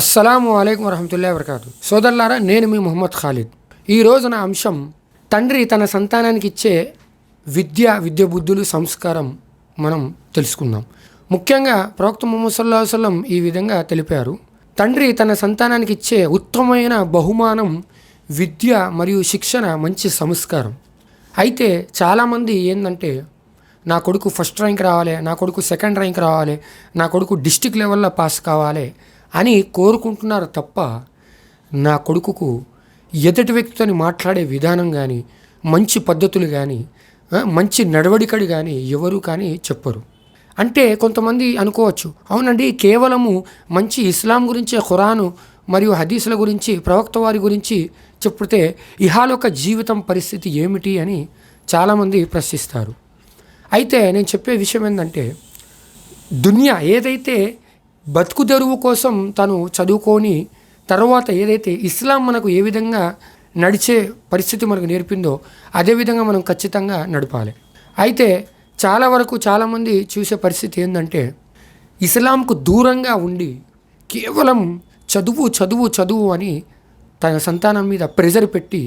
అస్సలం అయికం వరహతుల్లా వరకాతు సోదరులారా నేను మీ మొహమ్మద్ ఖాలిద్. ఈ నా అంశం తండ్రి తన సంతానానికి ఇచ్చే విద్య విద్య బుద్ధులు సంస్కారం మనం తెలుసుకుందాం. ముఖ్యంగా ప్రవక్త ముహమ్మద్ సల్లా వసలం ఈ విధంగా తెలిపారు. తండ్రి తన సంతానానికి ఇచ్చే ఉత్తమమైన బహుమానం విద్య మరియు శిక్షణ మంచి సంస్కారం. అయితే చాలామంది ఏంటంటే నా కొడుకు ఫస్ట్ ర్యాంక్ రావాలి నా కొడుకు సెకండ్ ర్యాంక్ రావాలి నా కొడుకు డిస్టిక్ లెవెల్లో పాస్ కావాలి అని కోరుకుంటున్నారు తప్ప నా కొడుకుకు ఎదుటి వ్యక్తితో మాట్లాడే విధానం కానీ మంచి పద్ధతులు కానీ మంచి నడవడికడి కానీ ఎవరు కానీ చెప్పరు. అంటే కొంతమంది అనుకోవచ్చు అవునండి కేవలము మంచి ఇస్లాం గురించి ఖురాను మరియు హదీసుల గురించి ప్రవక్త వారి గురించి చెప్తే ఇహాలోక జీవితం పరిస్థితి ఏమిటి అని చాలామంది ప్రశ్నిస్తారు. అయితే నేను చెప్పే విషయం ఏంటంటే దునియా ఏదైతే బతుకు తెరువు కోసం తను చదువుకొని తర్వాత ఏదైతే ఇస్లాం మనకు ఏ విధంగా నడిచే పరిస్థితి మనకు నేర్పిందో అదే విధంగా మనం ఖచ్చితంగా నడపాలి. అయితే చాలా వరకు చాలామంది చూసే పరిస్థితి ఏంటంటే ఇస్లాంకు దూరంగా ఉండి కేవలం చదువు చదువు చదువు అని తన సంతానం మీద ప్రెజర్ పెట్టి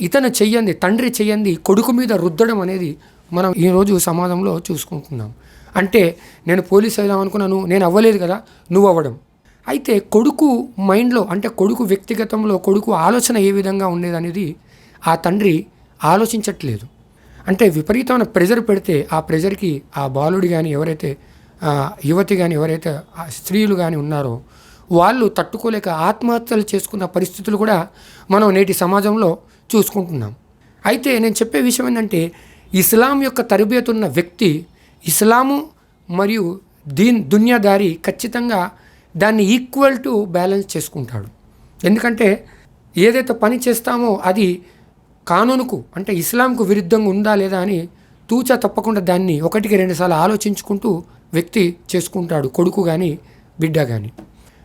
ఇతను చెయ్యంది తండ్రి చెయ్యంది కొడుకు మీద రుద్దడం అనేది మనం ఈరోజు సమాజంలో చూసుకుంటున్నాం. అంటే నేను పోలీస్ అవుదాం అనుకున్నాను నేను అవ్వలేదు కదా నువ్వు అవ్వడం. అయితే కొడుకు మైండ్లో అంటే కొడుకు వ్యక్తిగతంలో కొడుకు ఆలోచన ఏ విధంగా ఉండేదనేది ఆ తండ్రి ఆలోచించట్లేదు. అంటే విపరీతమైన ప్రెజర్ పెడితే ఆ ప్రెజర్కి ఆ బాలుడు కానీ ఎవరైతే యువతి కానీ ఎవరైతే స్త్రీలు కానీ ఉన్నారో వాళ్ళు తట్టుకోలేక ఆత్మహత్యలు చేసుకున్న పరిస్థితులు కూడా మనం నేటి సమాజంలో చూసుకుంటున్నాం. అయితే నేను చెప్పే విషయం ఏంటంటే ఇస్లాం యొక్క తరబేతున్న ఉన్న వ్యక్తి ఇస్లాము మరియు దీన్ దునియాదారి ఖచ్చితంగా దాన్ని ఈక్వల్ టు బ్యాలెన్స్ చేసుకుంటాడు. ఎందుకంటే ఏదైతే పని చేస్తామో అది కానూనుకు అంటే ఇస్లాంకు విరుద్ధంగా ఉందా లేదా అని తూచా తప్పకుండా దాన్ని ఒకటికి రెండుసార్లు ఆలోచించుకుంటూ వ్యక్తి చేసుకుంటాడు కొడుకు కానీ బిడ్డ కానీ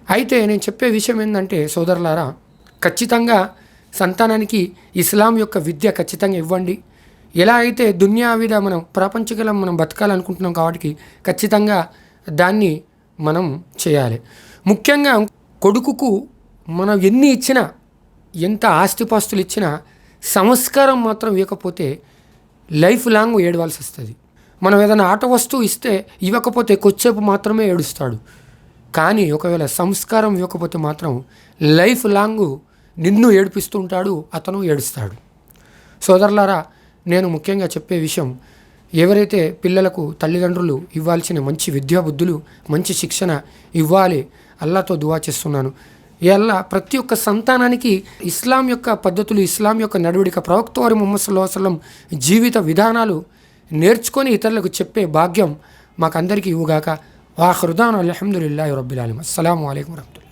అయితే నేను చెప్పే విషయం ఏంటంటే సోదరులారా ఖచ్చితంగా సంతానానికి ఇస్లాం యొక్క విద్య ఖచ్చితంగా ఇవ్వండి. ఎలా అయితే దునియా మనం ప్రపంచకలం మనం బతకాలనుకుంటున్నాం కాబట్టి ఖచ్చితంగా దాన్ని మనం చేయాలి. ముఖ్యంగా కొడుకుకు మనం ఎన్ని ఇచ్చినా ఎంత ఆస్తిపాస్తులు ఇచ్చినా సంస్కారం మాత్రం ఇవ్వకపోతే లైఫ్ లాంగ్ ఏడవాల్సి వస్తుంది. మనం ఏదైనా ఆట వస్తువు ఇస్తే ఇవ్వకపోతే కొచ్చేపు మాత్రమే ఏడుస్తాడు. కానీ ఒకవేళ సంస్కారం ఇవ్వకపోతే మాత్రం లైఫ్ లాంగ్ నిన్ను ఏడిపిస్తుంటాడు అతను ఏడుస్తాడు. సోదరులారా నేను ముఖ్యంగా చెప్పే విషయం ఎవరైతే పిల్లలకు తల్లిదండ్రులు ఇవ్వాల్సిన మంచి విద్యాబుద్ధులు మంచి శిక్షణ ఇవ్వాలి అల్లాతో దువా చేస్తున్నాను. ఎలా ప్రతి ఒక్క సంతానానికి ఇస్లాం యొక్క పద్ధతులు ఇస్లాం యొక్క నడవడిక ప్రవక్త వారి ముహమ్మద్ సల్లాహు జీవిత విధానాలు నేర్చుకొని ఇతరులకు చెప్పే భాగ్యం మాకందరికీ ఇవ్వగాక. వాహృదాన్ అల్హమ్దుల్లా రబ్బిల్ అస్సలం అయికం వరహమతుల్లా.